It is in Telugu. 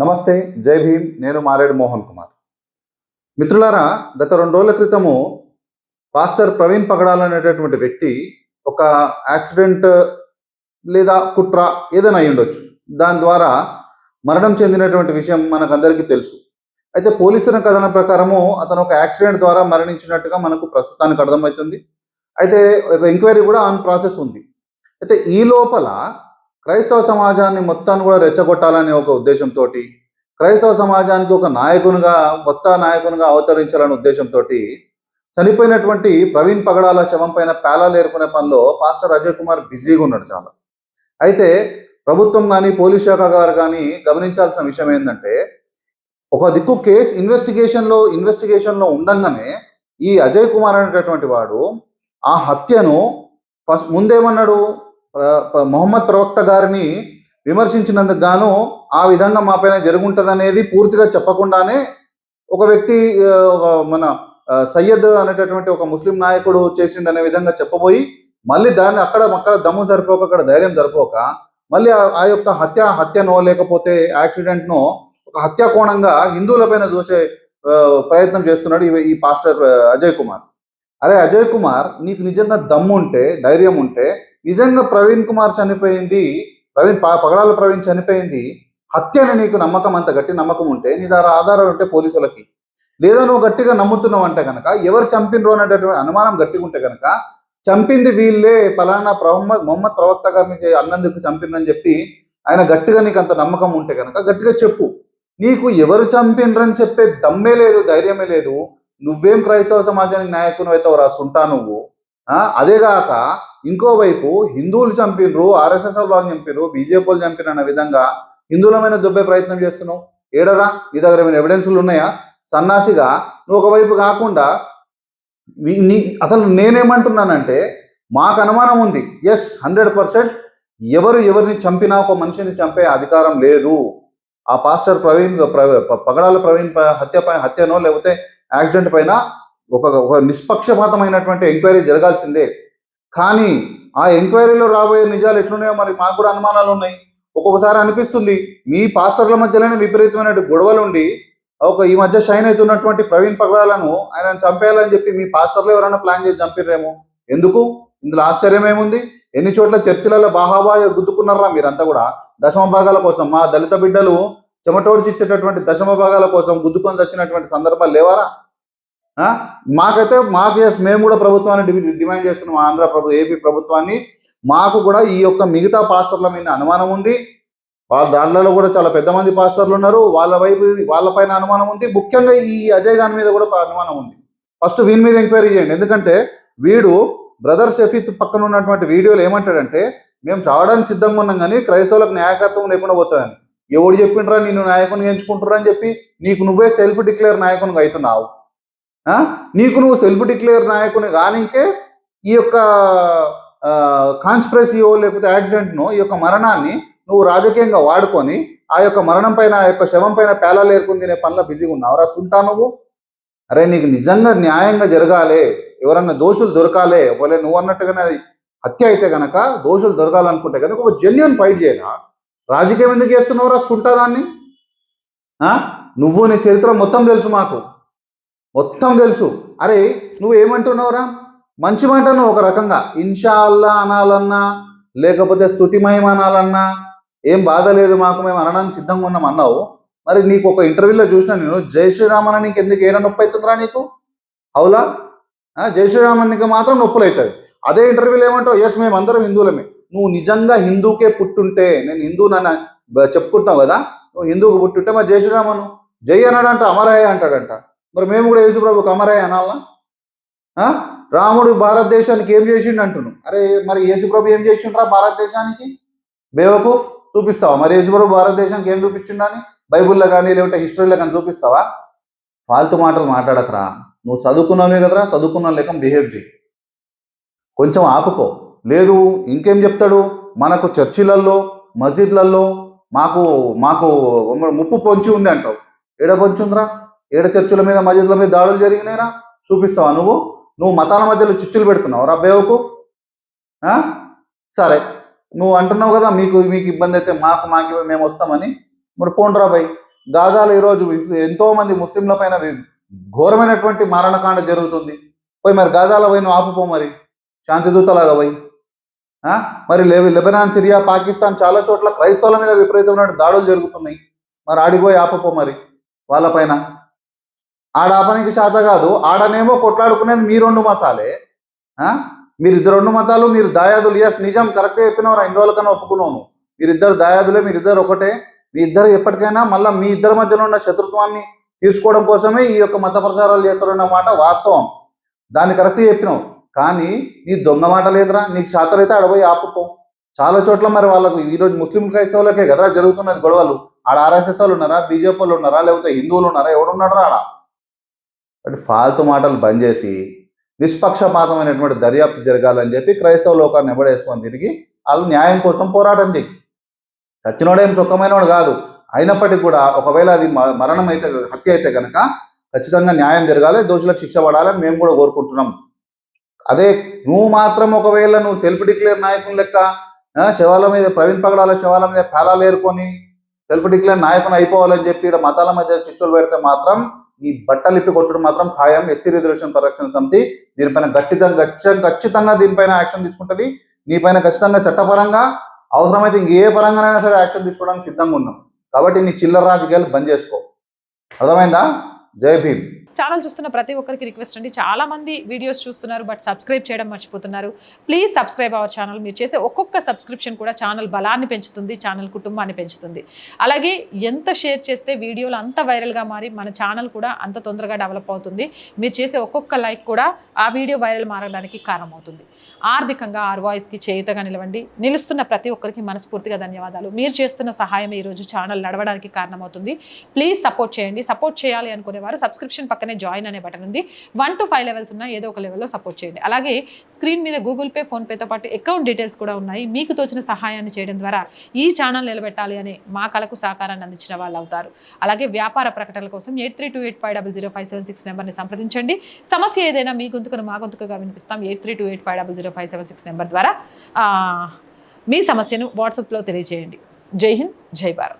నమస్తే జై భీమ్. నేను మారేడు మోహన్ కుమార్. మిత్రులారా గత రెండు రోజుల క్రితము పాస్టర్ ప్రవీణ్ పగడాల్ అనేటటువంటి వ్యక్తి ఒక యాక్సిడెంట్ లేదా కుట్ర ఏదైనా అయి ఉండొచ్చు. దాని ద్వారా మరణం చెందినటువంటి విషయం మనకందరికీ తెలుసు. అయితే పోలీసుల కథన ప్రకారము అతను ఒక యాక్సిడెంట్ ద్వారా మరణించినట్టుగా మనకు ప్రస్తుతానికి అర్థమవుతుంది. అయితే ఒక ఎంక్వైరీ కూడా ఆన్ ప్రాసెస్ ఉంది. అయితే ఈ లోపల క్రైస్తవ సమాజాన్ని మొత్తాన్ని కూడా రెచ్చగొట్టాలనే ఒక ఉద్దేశంతో క్రైస్తవ సమాజానికి ఒక నాయకునిగా కొత్త నాయకునిగా అవతరించాలనే ఉద్దేశంతో చనిపోయినటువంటి ప్రవీణ్ పగడాల శవం పైన పేలాలు ఏరుకునే పనిలో పాస్టర్ అజయ్ కుమార్ బిజీగా ఉన్నాడు చాలా. అయితే ప్రభుత్వం కానీ పోలీస్ శాఖ గారు కానీ గమనించాల్సిన విషయం ఏంటంటే ఒక దిక్కు కేసు ఇన్వెస్టిగేషన్లో ఇన్వెస్టిగేషన్లో ఉండగానే ఈ అజయ్ కుమార్ అనేటటువంటి వాడు ఆ హత్యను ఫస్ట్ ముందేమన్నాడు? మొహమ్మద్ ప్రవక్త గారిని విమర్శించినందుకు గాను ఆ విధంగా మా పైన జరుగుంటుంది అనేది పూర్తిగా చెప్పకుండానే ఒక వ్యక్తి మన సయ్యద్ అనేటటువంటి ఒక ముస్లిం నాయకుడు చేసిండు అనే విధంగా చెప్పబోయి మళ్ళీ దాన్ని అక్కడ అక్కడ దమ్ము సరిపోక అక్కడ ధైర్యం సరిపోక మళ్ళీ ఆ- యొక్క హత్య హత్యనో లేకపోతే యాక్సిడెంట్నో ఒక హత్యా కోణంగా హిందువులపైన చూసే ఆ, ప్రయత్నం చేస్తున్నాడు ఈ- పాస్టర్ అజయ్ కుమార్. అరే అజయ్ కుమార్ నీకు నిజంగా దమ్ము ఉంటే ధైర్యం ఉంటే నిజంగా ప్రవీణ్ కుమార్ చనిపోయింది ప్రవీణ్ ప- పగడాల ప్రవీణ్ చనిపోయింది హత్యని నీకు నమ్మకం అంత గట్టి నమ్మకం ఉంటే నీ దగ్గర ఆధారాలు ఉంటే పోలీసులకి. లేదా నువ్వు గట్టిగా నమ్ముతున్నావు అంటే కనుక ఎవరు చంపినరు అనేటటువంటి అనుమానం గట్టిగా ఉంటే కనుక చంపింది వీళ్ళే పలానా ప్రహమ్మద్ మొహమ్మద్ ప్రవక్త గారిని అన్నందుకు చంపినని చెప్పి ఆయన గట్టిగా నీకు అంత నమ్మకం ఉంటే కనుక గట్టిగా చెప్పు. నీకు ఎవరు చంపినరని చెప్పే దమ్మే లేదు ధైర్యమే లేదు. నువ్వేం క్రైస్తవ సమాజానికి నాయకుని అయితే రాసుంటా నువ్వు. అదే అదేగాక ఇంకోవైపు హిందువులు చంపినరు ఆర్ఎస్ఎస్ వాళ్ళని చంపినరు బీజేపీ వాళ్ళు చంపిన అన్న విధంగా హిందువులమైన దుబ్బే ప్రయత్నం చేస్తున్నావు. ఏడరా? నీ దగ్గర ఏమైనా ఎవిడెన్సులు ఉన్నాయా? సన్నాసిగా నువ్వు ఒకవైపు కాకుండా నీ- అసలు నేనేమంటున్నానంటే మాకు అనుమానం ఉంది. ఎస్ హండ్రెడ్ పర్సెంట్ ఎవరు ఎవరిని చంపినా ఒక మనిషిని చంపే అధికారం లేదు. ఆ పాస్టర్ ప్రవీణ్ పగడాల ప్రవీణ్ హత్య హత్యనో లేకపోతే యాక్సిడెంట్ పైన ఒక ఒక నిష్పక్షపాతమైనటువంటి ఎంక్వైరీ జరగాల్సిందే. కానీ ఆ ఎంక్వైరీలో రాబోయే నిజాలు ఎట్లున్నాయో మరి మాకు కూడా అనుమానాలు ఉన్నాయి. ఒక్కొక్కసారి అనిపిస్తుంది మీ పాస్టర్ల మధ్యలోనే విపరీతమైన గొడవలు ఉండి ఒక ఈ మధ్య షైన్ అవుతున్నటువంటి ప్రవీణ్ పగడాలను ఆయన చంపేయాలని చెప్పి మీ పాస్టర్లు ఎవరైనా ప్లాన్ చేసి చంపిర్రేమో? ఎందుకు? ఇందులో ఆశ్చర్యం ఏముంది? ఎన్ని చోట్ల చర్చిలలో బాహాబాయ గుద్దుకున్నారా మీరంతా కూడా? దశమ భాగాల కోసం మా దళిత బిడ్డలు చెమటోడ్చి ఇచ్చేటటువంటి దశమ భాగాల కోసం గుద్దుకొని వచ్చినటువంటి సందర్భాలు లేవారా? మాకైతే మాకు ఎస్ మేము కూడా ప్రభుత్వాన్ని డిమాండ్ చేస్తున్నాం ఆంధ్ర ప్రభు ఏపీ ప్రభుత్వాన్ని. మాకు కూడా ఈ యొక్క మిగతా పాస్టర్ల మీద అనుమానం ఉంది. వాళ్ళ దాంట్లో కూడా చాలా పెద్ద మంది పాస్టర్లు ఉన్నారు. వాళ్ళ వైపు వాళ్ళపైన అనుమానం ఉంది. ముఖ్యంగా ఈ అజయ్ గాన్ మీద కూడా అనుమానం ఉంది. ఫస్ట్ వీని మీద ఎంక్వైరీ చేయండి. ఎందుకంటే వీడు బ్రదర్ షఫీత్ పక్కన ఉన్నటువంటి వీడియోలు ఏమంటాడంటే మేము చావడానికి సిద్ధంగా ఉన్నాం కానీ క్రైస్తవులకు నాయకత్వం లేకుండా పోతుందని. ఎవడు చెప్పిండ్రా నేను నాయకుని ఎంచుకుంటురా అని చెప్పి నీకు నువ్వే సెల్ఫ్ డిక్లేర్ నాయకునిగా అవుతున్నావు. నీకు నువ్వు సెల్ఫ్ డిక్లేర్ నాయకుని కానికే ఈ యొక్క కాన్స్పిరసీయో లేకపోతే యాక్సిడెంట్ను ఈ యొక్క మరణాన్ని నువ్వు రాజకీయంగా వాడుకొని ఆ యొక్క మరణం పైన ఆ యొక్క శవం పైన పేలాలు ఏరుకుని తినే పనిలో బిజీగా ఉన్నావు? రా సుంటా నువ్వు? అరే నీకు నిజంగా న్యాయంగా జరగాలి. ఎవరన్నా దోషులు దొరకాలే. ఒకవేళ నువ్వు అన్నట్టుగానే అది హత్య అయితే కనుక దోషులు దొరకాలనుకుంటే కనుక ఒక జెన్యున్ ఫైట్ చేయరా? రాజకీయం ఎందుకు చేస్తున్నావురా? సుంటా దాన్ని. నువ్వు నీ చరిత్ర మొత్తం తెలుసు మాకు. మొత్తం తెలుసు. అరే నువ్వు ఏమంటున్నావురా మంచి మాటను ఒక రకంగా. ఇన్షాల్లా అనాలన్నా లేకపోతే స్థుతిమయం అనాలన్నా ఏం బాధ లేదు మాకు మేము అనడానికి సిద్ధంగా ఉన్నాం అన్నావు. మరి నీకు ఒక ఇంటర్వ్యూలో చూసిన నేను జై శ్రీరామన్ నీకు ఎందుకు ఏడ నొప్పి అవుతుందిరా నీకు? అవులా? జై శ్రీరామ్ మాత్రం నొప్పులు అవుతుంది అదే ఇంటర్వ్యూలో ఏమంటావు? ఎస్ మేము అందరం హిందువులమే. నువ్వు నిజంగా హిందూకే పుట్టుంటే నేను హిందూ నన్ను చెప్పుకుంటావు కదా? నువ్వు హిందూకు పుట్టుంటే మరి జై శ్రీరామను? జై అన్నాడంట అమరాయ అంటాడంట. మరి మేము కూడా యేసుప్రభుకి కమరాయ అనాలా? రాముడు భారతదేశానికి ఏం చేసిండు అంటున్నావు అరే మరి యేసుప్రభు ఏం చేసిండ్రా భారతదేశానికి? బేవకు చూపిస్తావా? మరి యేసుప్రభు భారతదేశానికి ఏం చూపించిండని బైబుల్లో కానీ లేకుంటే హిస్టరీలో కానీ చూపిస్తావా? ఫాల్తు మాటలు మాట్లాడకరా. నువ్వు చదువుకున్నావే కదరా చదువుకున్న లేక బిహేవ్ చేయి. కొంచెం ఆపుకో. లేదు ఇంకేం చెప్తాడు? మనకు చర్చిలల్లో మసీద్లలో మాకు మాకు ముప్పు పొంచి ఉంది అంటావు. ఏడ పొంచి ఉందిరా? ఏడ చర్చుల మీద మస్జిద్ల మీద దాడులు జరిగినాయినా చూపిస్తావా నువ్వు? నువ్వు మతాల మధ్యలో చిచ్చులు పెడుతున్నావు రా బేవకు సరే. నువ్వు అంటున్నావు కదా మీకు మీకు ఇబ్బంది అయితే మాకు మాకు మేము వస్తామని. మరి పోండ్రా బై. గాజాలో ఈరోజు ఎంతోమంది ఎంతో మంది ముస్లింల పైన ఘోరమైనటువంటి మారణకాండ జరుగుతుంది. పోయి మరి గాజాల పోయి నువ్వు ఆపుపో మరి. శాంతిదూతలాగా పోయి. మరి లెబ- లెబనాన్ సిరియా పాకిస్తాన్ చాలా చోట్ల క్రైస్తవుల మీద విపరీతమైన దాడులు జరుగుతున్నాయి. మరి ఆడికి పోయి ఆపుపో మరి వాళ్ళపైన ఆడ ఆపనికి శాత కాదు. ఆడనేమో కొట్లాడుకునేది మీ రెండు మతాలే. మీరు ఇద్దరు రెండు మతాలు మీరు దాయాదులు. ఎస్ నిజం. కరెక్ట్గా చెప్పినవారు? ఎన్ని రోజులకన్నా ఒప్పుకున్నాను మీరిద్దరు దాయాదులే మీరిద్దరు ఒకటే. మీ ఇద్దరు ఎప్పటికైనా మళ్ళీ మీ ఇద్దరి మధ్యలో ఉన్న శత్రుత్వాన్ని తీర్చుకోవడం కోసమే ఈ యొక్క మత ప్రచారాలు చేస్తారన్నమాట వాస్తవం. దాన్ని కరెక్ట్ చెప్పినావు. కానీ నీ దొంగ మాట లేదురా. నీకు శాతలైతే ఆడపోయి ఆపుకో. చాలా చోట్ల మరి వాళ్ళకు ఈరోజు ముస్లిం క్రైస్తవులకే కదరా జరుగుతున్నది గొడవలు. ఆడ ఆర్ఎస్ఎస్ వాళ్ళు ఉన్నారా? బీజేపీ వాళ్ళు ఉన్నారా? లేకపోతే హిందువులు ఉన్నారా? ఎవడున్నారా ఆడ? అంటే ఫాల్తు మాటలు బంద్ చేసి నిష్పక్షపాతమైనటువంటి దర్యాప్తు జరగాలని చెప్పి క్రైస్తవ లోకాన్ని ఎవడేసుకొని తిరిగి వాళ్ళు న్యాయం కోసం పోరాటం చేయి. చచ్చినోడేం సుఖమైనవాడు కాదు. అయినప్పటికీ కూడా ఒకవేళ అది మ- మరణం అయితే హత్య అయితే కనుక ఖచ్చితంగా న్యాయం జరగాలి దోషులకు శిక్ష పడాలని మేము కూడా కోరుకుంటున్నాం. అదే నువ్వు మాత్రం ఒకవేళ నువ్వు సెల్ఫ్ డిక్లేర్ నాయకుని లెక్క శవాల మీద ప్రవీణ్ పగడాల శవాల మీద పేలాలు ఏరుకొని సెల్ఫ్ డిక్లేర్ నాయకుని అయిపోవాలని చెప్పి మతాల మధ్య చిచ్చులు పెడితే మాత్రం ఈ బట్టలు ఇప్పి కొట్టడం మాత్రం ఖాయం. ఎస్సీ రిజర్వేషన్ పరిరక్షణ సమితి దీనిపైన గట్టితంగా ఖచ్చితంగా దీనిపైన యాక్షన్ తీసుకుంటుంది. నీపైన ఖచ్చితంగా చట్టపరంగా అవసరమైతే ఏ పరంగానైనా సరే యాక్షన్ తీసుకోవడానికి సిద్ధంగా ఉన్నాం. కాబట్టి నీ చిల్లర రాజకీయాలు బంద్ చేసుకో. అర్థమైందా? జై భీమ్. ఛానల్ చూస్తున్న ప్రతి ఒక్కరికి రిక్వెస్ట్ అండి. చాలా మంది వీడియోస్ చూస్తున్నారు బట్ సబ్స్క్రైబ్ చేయడం మర్చిపోతున్నారు. ప్లీజ్ సబ్స్క్రైబ్ అవర్ ఛానల్ మీరు చేసే ఒక్కొక్క సబ్స్క్రిప్షన్ కూడా ఛానల్ బలాన్ని పెంచుతుంది ఛానల్ కుటుంబాన్ని పెంచుతుంది. అలాగే ఎంత షేర్ చేస్తే వీడియోలు అంత వైరల్గా మారి మన ఛానల్ కూడా అంత తొందరగా డెవలప్ అవుతుంది. మీరు చేసే ఒక్కొక్క లైక్ కూడా ఆ వీడియో వైరల్ మారడానికి కారణమవుతుంది. ఆర్థికంగా ఆర్ వాయిస్కి చేయుతగా నిలవండి. నిలుస్తున్న ప్రతి ఒక్కరికి మనస్ఫూర్తిగా ధన్యవాదాలు. మీరు చేస్తున్న సహాయం ఈరోజు ఛానల్ నడవడానికి కారణమవుతుంది. ప్లీజ్ సపోర్ట్ చేయండి. సపోర్ట్ చేయాలి అనుకునేవారు సబ్స్క్రిప్షన్ పక్కనే జాయిన్ అనే బటన్ ఉంది. వన్ టు ఫైవ్ లెవెల్స్ ఉన్న ఏదో ఒక లెవెల్లో సపోర్ట్ చేయండి. అలాగే స్క్రీన్ మీద గూగుల్ పే ఫోన్పేతో పాటు అకౌంట్ డీటెయిల్స్ కూడా ఉన్నాయి. మీకు తోచిన సహాయాన్ని చేయడం ద్వారా ఈ ఛానల్ నిలబెట్టాలి అనే మా కళకు సహకారాన్ని అందించిన వాళ్ళు అవుతారు. అలాగే వ్యాపార ప్రకటనల కోసం eight three two eight five double zero five seven six నెంబర్ని సంప్రదించండి. సమస్య ఏదైనా మీ గొంతుకను మా గొంతుకగా వినిపిస్తాం. Eight three two eight five double zero five seven six number ద్వారా మీ సమస్యను వాట్సాప్లో తెలియజేయండి. జై హింద్ జై భారత్.